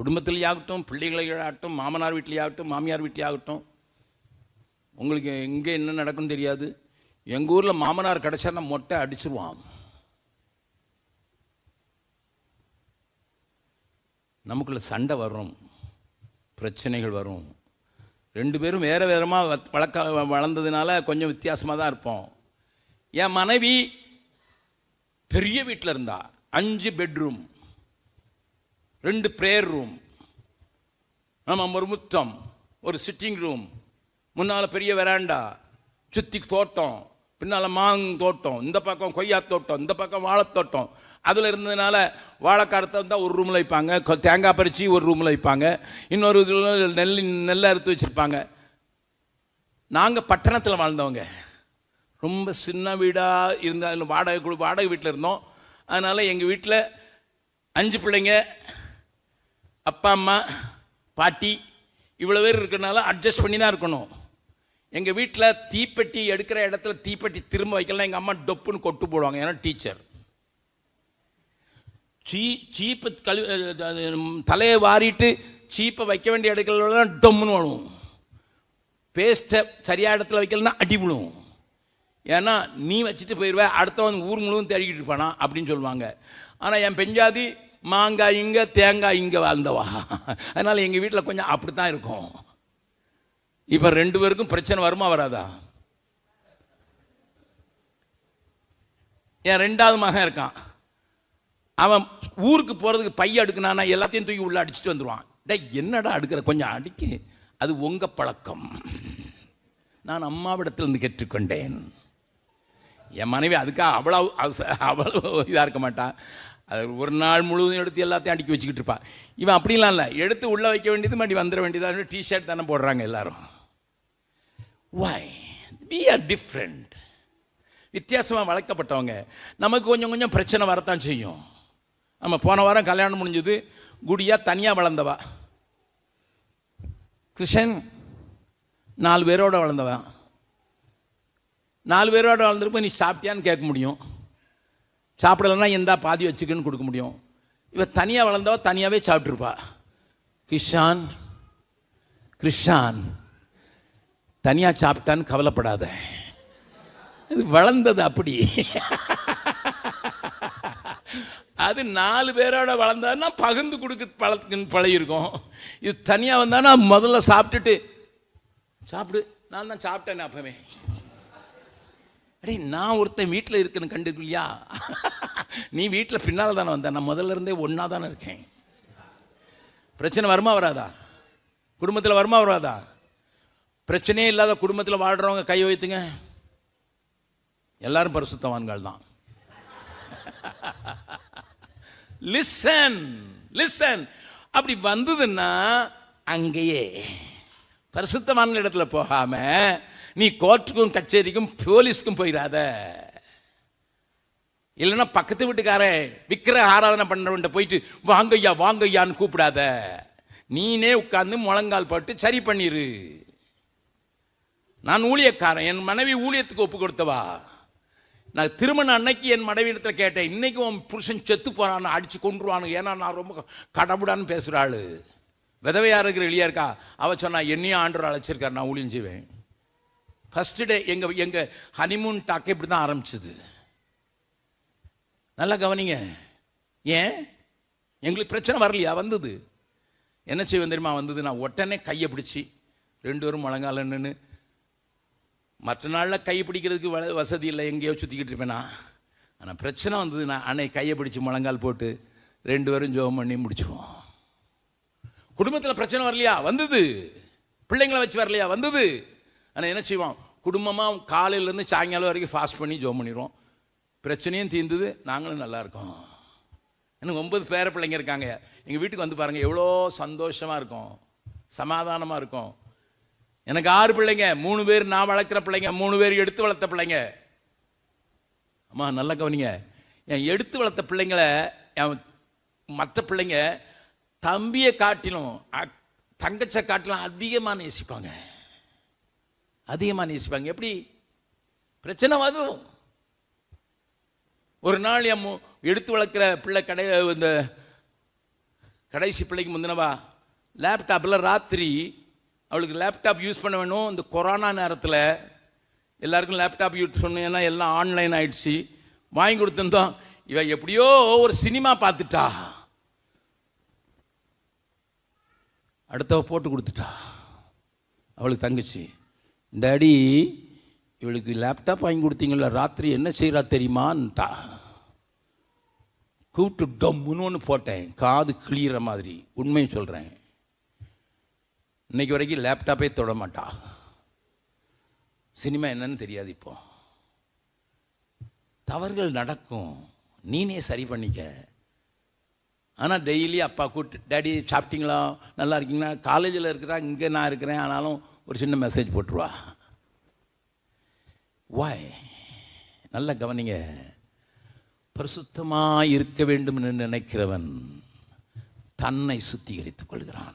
குடும்பத்திலேயாகட்டும் பிள்ளைகளாகட்டும் மாமனார் வீட்டிலேயாகட்டும் மாமியார் வீட்டிலேயாகட்டும் உங்களுக்கு எங்கே என்ன நடக்கும்னு தெரியாது. எங்கள் ஊரில் மாமனார் கிடச்சான்னா மொட்டை அடிச்சிருவான். நமக்குள்ள சண்டை வரும் பிரச்சனைகள் வரும். ரெண்டு பேரும் வேறு வேறமாக வளர்க்க வளர்ந்ததுனால கொஞ்சம் வித்தியாசமாக தான் இருப்போம். என் மனைவி பெரிய வீட்டில் இருந்தா அஞ்சு பெட்ரூம் ரெண்டு ப்ரேயர் ரூம் ஆமாம் ஒரு முத்தம் ஒரு சிட்டிங் ரூம் முன்னால் பெரிய வெராண்டா சுற்றி தோட்டம் பின்னால் மாங் தோட்டம் இந்த பக்கம் கொய்யா தோட்டம் இந்த பக்கம் வாழைத்தோட்டம் அதில் இருந்ததுனால வாழைக்காரத்தை இருந்தால் ஒரு ரூமில் வைப்பாங்க தேங்காய் பறித்து ஒரு ரூமில் வைப்பாங்க. இன்னொரு இதில் நெல் நெல்லை அறுத்து வச்சுருப்பாங்க. நாங்கள் பட்டணத்தில் வாழ்ந்தவங்க. ரொம்ப சின்ன வீடாக இருந்தால் வாடகை வாடகை வீட்டில் இருந்தோம். அதனால் எங்கள் வீட்டில் அஞ்சு பிள்ளைங்க அப்பா அம்மா பாட்டி இவ்வளோ பேர் இருக்கிறனால அட்ஜஸ்ட் பண்ணி தான் இருக்கணும். எங்கள் வீட்டில் தீப்பெட்டி எடுக்கிற இடத்துல தீப்பெட்டி திரும்ப வைக்கலாம் எங்கள் அம்மா டொப்புன்னு கொட்டு போடுவாங்க. ஏன்னா டீச்சர். சீ சீப்பு கழு தலையை வாரிட்டு சீப்பை வைக்க வேண்டிய இடத்துலலாம் டொம்முன்னு வரும் பேஸ்ட்டை சரியான இடத்துல வைக்கலன்னா அடி விழும் ஏன்னா நீ வச்சுட்டு போயிடுவேன் அடுத்தவன் ஊர் முழுவதும் தேடிக்கிட்டு இருப்பானா? அப்படின்னு சொல்லுவாங்க. ஆனால் என் பெஞ்சாதி மாங்காய் இங்கே தேங்காய் இங்கே வாழ்ந்தவா? அதனால் எங்கள் வீட்டில் கொஞ்சம் அப்படி தான் இருக்கும். இப்போ ரெண்டு பேருக்கும் பிரச்சனை வருமா வராதா? என் ரெண்டாவது மகன் இருக்கான். அவன் ஊருக்கு போகிறதுக்கு பைய அடுக்குனானா எல்லாத்தையும் தூக்கி உள்ளே அடிச்சுட்டு வந்துடுவான் டே என்னடா அடுக்கிற? கொஞ்சம் அடிக்கு. அது உங்கள் பழக்கம். நான் அம்மாவிடத்திலிருந்து கேட்டுக்கொண்டேன். என் மனைவி அதுக்காக அவ்வளோ அவ்வளோ இதாக இருக்க மாட்டான் அது ஒரு நாள் முழுவதும் எடுத்து எல்லாத்தையும் அடுக்கி வச்சுக்கிட்டு இருப்பான் இவன் அப்படிலாம் இல்லை. எடுத்து உள்ளே வைக்க வேண்டியது மறுபடி வந்துட வேண்டியது டிஷர்ட் தானே போடுறாங்க எல்லாரும். வை வி ஆர் டிஃப்ரெண்ட் வித்தியாசமாக வளர்க்கப்பட்டவங்க. நமக்கு கொஞ்சம் கொஞ்சம் பிரச்சனை வரத்தான் செய்யும். நம்ம போன வாரம் கல்யாணம் முடிஞ்சது குடியாக தனியாக வளர்ந்தவா. கிருஷ்ணன் நாலு பேரோட வளர்ந்தவன். நாலு பேரோட வளர்ந்துருப்ப நீ சாப்பிட்டியான்னு கேட்க முடியும். சாப்பிடலன்னா எந்தா பாதி வச்சுக்கன்னு கொடுக்க முடியும். இவன் தனியாக வளர்ந்தவ தனியாகவே சாப்பிட்ருப்பா கிஷான் கிருஷான் தனியாக சாப்பிட்டான்னு கவலைப்படாத. இது வளர்ந்தது அப்படி. அது நாலு பேரோட வளர்ந்தான்னா பகிர்ந்து கொடுக்க பழத்துக்குன்னு பழகிருக்கும். இது தனியாக வந்தானா முதல்ல சாப்பிட்டுட்டு சாப்பிடு நான் தான் சாப்பிட்டேன் அப்பவே. அடே நான் ஒருத்தன் வீட்டில் இருக்குன்னு கண்டுக்கலையா நீ வீட்டில் பின்னால் தானே வந்த. நான் முதல்ல இருந்தே ஒன்றா தானே இருக்கேன். பிரச்சனை வருமா வராதா? குடும்பத்தில் வருமா வராதா? பிரச்சனையே இல்லாத குடும்பத்தில் வாழ்கிறவங்க கை வைத்துங்க. எல்லாரும் பரிசுத்தவான்கள் தான். லிசன் லிசன் அப்படி வந்ததுன்னா அங்கேயே. பரிசுத்தமான இடத்துல போகாமல் நீ கோர்ட்டுக்கும் கச்சேரிக்கும் போலீஸ்க்கும் போயிடாத இல்லைன்னா பக்கத்து வீட்டுக்காரன் விக்கிர ஆராதனை பண்ணுறவன்ட்ட போயிட்டு வாங்கய்யா வாங்கய்யான்னு கூப்பிடாத. நீனே உட்காந்து முழங்கால் போட்டு சரி பண்ணிரு. நான் ஊழியக்காரன் என் மனைவி ஊழியத்துக்கு ஒப்பு கொடுத்தவா. நான் திருமண அன்னைக்கு என் மனைவியிடத்தில் கேட்டேன் இன்னைக்கு உன் புருஷன் செத்து போறான்னு அடிச்சு கொண்டுருவானு ஏன்னா நான் ரொம்ப கடவுடான்னு பேசுகிற ஆளு. விதவையா இருக்கிற எளியா இருக்கா? அவ சொன்னா என்னையும் ஆண்டவர் அழைச்சிருக்காரு நான் ஊழியம் செய்வேன். ஃபஸ்ட்டு டே எங்கள் எங்கள் ஹனிமூன் டாக்கே இப்படி தான் ஆரம்பிச்சது. நல்லா கவனிங்க. ஏன்? எங்களுக்கு பிரச்சனை வரலையா? வந்தது. என்ன செய்வேன் தெரியுமா? வந்தது. நான் உடனே கையை பிடிச்சி ரெண்டு பேரும் முழங்கால நின்று மற்ற நாளில் கை பிடிக்கிறதுக்கு வ- வசதி இல்லை. எங்கேயோ சுற்றிக்கிட்டு இருப்பேனா? ஆனால் பிரச்சனை வந்தது. நான் அன்னை கையை பிடிச்சி முழங்கால் போட்டு ரெண்டு பேரும் ஜோம் பண்ணி முடிச்சுவோம். குடும்பத்தில் பிரச்சனை வரலையா? வந்தது. பிள்ளைங்களை வச்சு வரலையா? வந்தது. ஆனால் என்ன செய்வோம் குடும்பமாக காலையிலேருந்து சாயங்காலம் வரைக்கும் ஃபாஸ்ட் பண்ணி ஜோம் பண்ணிடுவோம் பிரச்சனையும் தீர்ந்தது நாங்களும் நல்லா இருக்கோம். எனக்கு ஒன்பது பேர பிள்ளைங்க இருக்காங்க. எங்கள் வீட்டுக்கு வந்து பாருங்கள் எவ்வளோ சந்தோஷமாக இருக்கும். சமாதானமாக இருக்கும். எனக்கு ஆறு பிள்ளைங்க மூணு பேர் நான் வளர்க்குற பிள்ளைங்க மூணு பேர் எடுத்து வளர்த்த பிள்ளைங்க. அம்மா நல்லா கவனிங்க. என் எடுத்து வளர்த்த பிள்ளைங்கள என் மற்ற பிள்ளைங்க தம்பியை காட்டிலும் அக்- தங்கச்சை காட்டிலும் அதிகமாக நேசிப்பாங்க. அதிகமாக நேசிப்பாங்க. எப்படி? பிரச்சனை வரும். ஒரு நாள் என் எடுத்து வளர்க்குற பிள்ளை கடை இந்த கடைசி பிள்ளைக்கு முந்தினவா? லேப்டாப்பில் ராத்திரி அவளுக்கு லேப்டாப் யூஸ் பண்ண வேணும். இந்த கொரோனா நேரத்தில் எல்லாருக்கும் லேப்டாப் யூஸ் பண்ணேன்னா எல்லாம் ஆன்லைன் ஆயிடுச்சு. வாங்கி கொடுத்துருந்தோம். இவ எப்படியோ ஒரு சினிமா பார்த்துட்டா. அடுத்தவ போட்டு கொடுத்துட்டா. அவளுக்கு தங்கச்சி. டேடி இவளுக்கு லேப்டாப் வாங்கி கொடுத்தீங்கள ராத்திரி என்ன செய்கிறா தெரியுமான்ட்டா. கூப்பிட்டு டம்முன்னு ஒன்று போட்டேன். காது கிளியிற மாதிரி. உண்மையை சொல்கிறேன் இன்னைக்கு வரைக்கும் லேப்டாப்பே தொட மாட்டா. சினிமா என்னன்னு தெரியாது இப்போ. தவறுகள் நடக்கும். நீனே சரி பண்ணிக்க. ஆனால் டெய்லி அப்பா கூப்பிட்டு டேடி சாப்பிட்டீங்களா? நல்லா இருக்கீங்களா? காலேஜில் இருக்கிறா இங்கே நான் இருக்கிறேன். ஆனாலும் ஒரு சின்ன மெசேஜ் போட்டுருவா. வாய் நல்லா கவனிங்க. பரிசுத்தமாக இருக்க வேண்டும் என்று நினைக்கிறவன் தன்னை சுத்திகரித்துக் கொள்கிறான்.